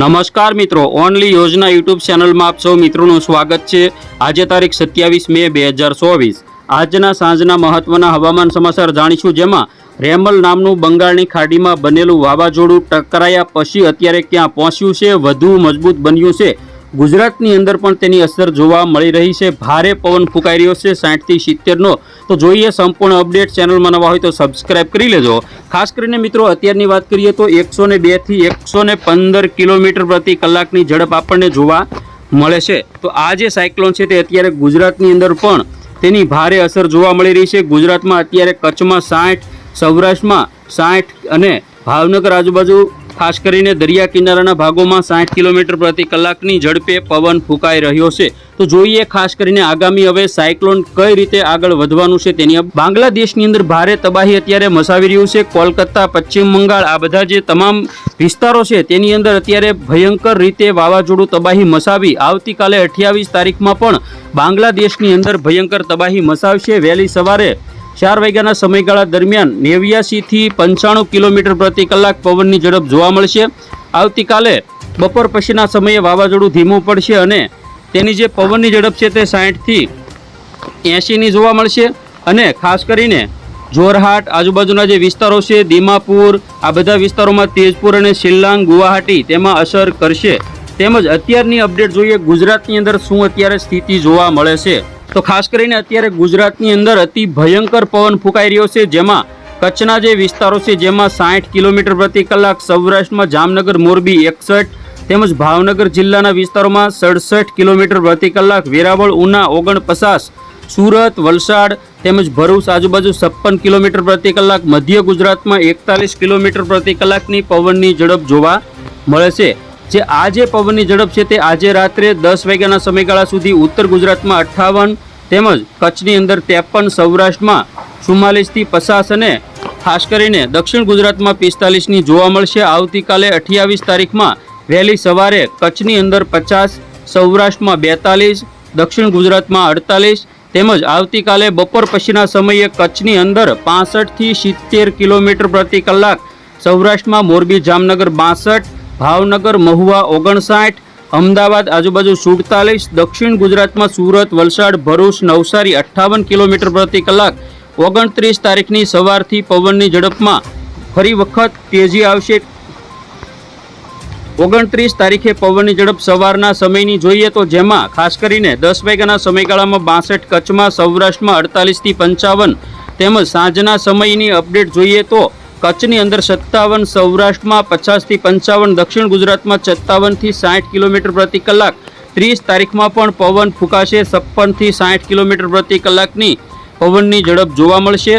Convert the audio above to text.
નમસ્કાર મિત્રો ઓનલી યોજના યુટ્યુબ ચેનલમાં આપ સૌ મિત્રોનું સ્વાગત છે. આજે તારીખ સત્યાવીસ મે બે હજાર ચોવીસ. આજના સાંજના મહત્વના હવામાન સમાચાર જાણીશું જેમાં રેમલ નામનું બંગાળની ખાડીમાં બનેલું વાવાઝોડું ટકરાયા પછી અત્યારે ક્યાં પહોંચ્યું છે, વધુ મજબૂત બન્યું છે ગુજરાતની અંદર પણ તેની અસર જોવા મળી રહી છે. ભારે પવન ફૂંકાઈ રહ્યો છે, સાઠથી સિત્તેરનો. તો જોઈએ સંપૂર્ણ અપડેટ ચેનલમાં નવા હોય તો સબસ્ક્રાઇબ કરી લેજો. ખાસ કરીને મિત્રો, અત્યારની વાત કરીએ તો એકસો ને બેથી એકસો ને પંદર કિલોમીટર પ્રતિ કલાકની ઝડપ આપણને જોવા મળે છે. તો આ જે સાયક્લોન છે તે અત્યારે ગુજરાતની અંદર પણ તેની ભારે અસર જોવા મળી રહી છે. ગુજરાતમાં અત્યારે કચ્છમાં સાઠ, સૌરાષ્ટ્રમાં સાઠ અને ભાવનગર આજુબાજુ ખાસ કરીને દરિયા કિનારાના ભાગોમાં સાઠ કિલોમીટર પ્રતિ કલાકની ઝડપે પવન ફૂંકાઈ રહ્યો છે. તો જોઈએ ખાસ કરીને આગામી હવે સાયક્લોન કઈ રીતે આગળ વધવાનું છે તેની બાંગ્લાદેશની અંદર ભારે તબાહી અત્યારે મસાવી રહ્યું છે. કોલકાતા, પશ્ચિમ બંગાળ આ બધા જે તમામ વિસ્તારો છે તેની અંદર અત્યારે ભયંકર રીતે વાવાઝોડું તબાહી મસાવી આવતીકાલે અઠ્યાવીસ તારીખમાં પણ બાંગ્લાદેશની અંદર ભયંકર તબાહી મસાવશે. વહેલી સવારે ચાર વાગ્યાના સમયગાળા દરમિયાન નેવ્યાસીથી પંચાણું કિલોમીટર પ્રતિ કલાક પવનની ઝડપ જોવા મળશે. આવતીકાલે બપોર પછીના સમયે વાવાઝોડું ધીમું પડશે અને તેની જે પવનની ઝડપ છે તે સાઠથી એંશીની જોવા મળશે અને ખાસ કરીને જોરહાટ, આજુબાજુના જે વિસ્તારો છે, દીમાપુર, આ બધા વિસ્તારોમાં તેજપુર અને શિલ્લાંગ, ગુવાહાટી તેમાં અસર કરશે. તેમજ અત્યારની અપડેટ જોઈએ ગુજરાતની અંદર શું અત્યારે સ્થિતિ જોવા મળે છે. તો ખાસ કરીને અત્યારે ગુજરાતની અંદર અતિ ભયંકર પવન ફૂંકાઈ રહ્યો છે, જેમાં કચ્છના જે વિસ્તારો છે, જેમાં સાઠ કિલોમીટર પ્રતિ કલાક સૌરાષ્ટ્રમાં જામનગર, મોરબી એકસઠ, તેમજ ભાવનગર જિલ્લાના વિસ્તારોમાં સડસઠ કિલોમીટર પ્રતિ કલાક, વેરાવળ, ઉના, ઓગણપચાસ, સુરત, વલસાડ, તેમજ ભરૂચ આજુબાજુ છપ્પન કિલોમીટર પ્રતિ કલાક, મધ્ય ગુજરાતમાં એકતાલીસ કિલોમીટર પ્રતિ કલાકની પવનની ઝડપ જોવા મળે છે. જે આજે પવનની ઝડપ છે તે આજે રાત્રે દસ વાગ્યાના સમયગાળા સુધી ઉત્તર ગુજરાતમાં અઠ્ઠાવન તેમજ કચ્છની અંદર ત્રેપન, સૌરાષ્ટ્રમાં ચુમ્માલીસથી પચાસ અને ખાસ કરીને દક્ષિણ ગુજરાતમાં પિસ્તાલીસની જોવા મળશે. આવતીકાલે અઠ્યાવીસ તારીખમાં વહેલી સવારે કચ્છની અંદર પચાસ, સૌરાષ્ટ્રમાં બેતાલીસ, દક્ષિણ ગુજરાતમાં અડતાલીસ તેમજ આવતીકાલે બપોર પછીના સમયે કચ્છની અંદર પાસઠથી સિત્તેર કિલોમીટર પ્રતિ કલાક, સૌરાષ્ટ્રમાં મોરબી, જામનગર બાસઠ ભાવનગર, મહુવા ઓગણસાઠ, અમદાવાદ, આજુબાજુ સુડતાલીસ, દક્ષિણ ગુજરાતમાં સુરત, વલસાડ, ભરૂચ, નવસારી અઠ્ઠાવન કિલોમીટર પ્રતિ કલાક. ઓગણત્રીસ તારીખની સવારથી પવનની ઝડપમાં ફરી વખત તેજી આવશે. ઓગણત્રીસ તારીખે પવનની ઝડપ સવારના સમયની જોઈએ તો જેમાં ખાસ કરીને દસ વાગ્યાના સમયગાળામાં બાસઠ, કચ્છમાં, સૌરાષ્ટ્રમાં અડતાલીસથી પંચાવન તેમજ સાંજના સમયની અપડેટ જોઈએ તો કચ્છની અંદર સત્તાવન, સૌરાષ્ટ્રમાં પચાસથી પંચાવન, દક્ષિણ ગુજરાતમાં સત્તાવનથી સાઠ કિલોમીટર પ્રતિ કલાક. ત્રીસ તારીખમાં પણ પવન ફૂંકાશે, છપ્પનથી સાઠ કિલોમીટર પ્રતિ કલાકની પવનની ઝડપ જોવા મળશે.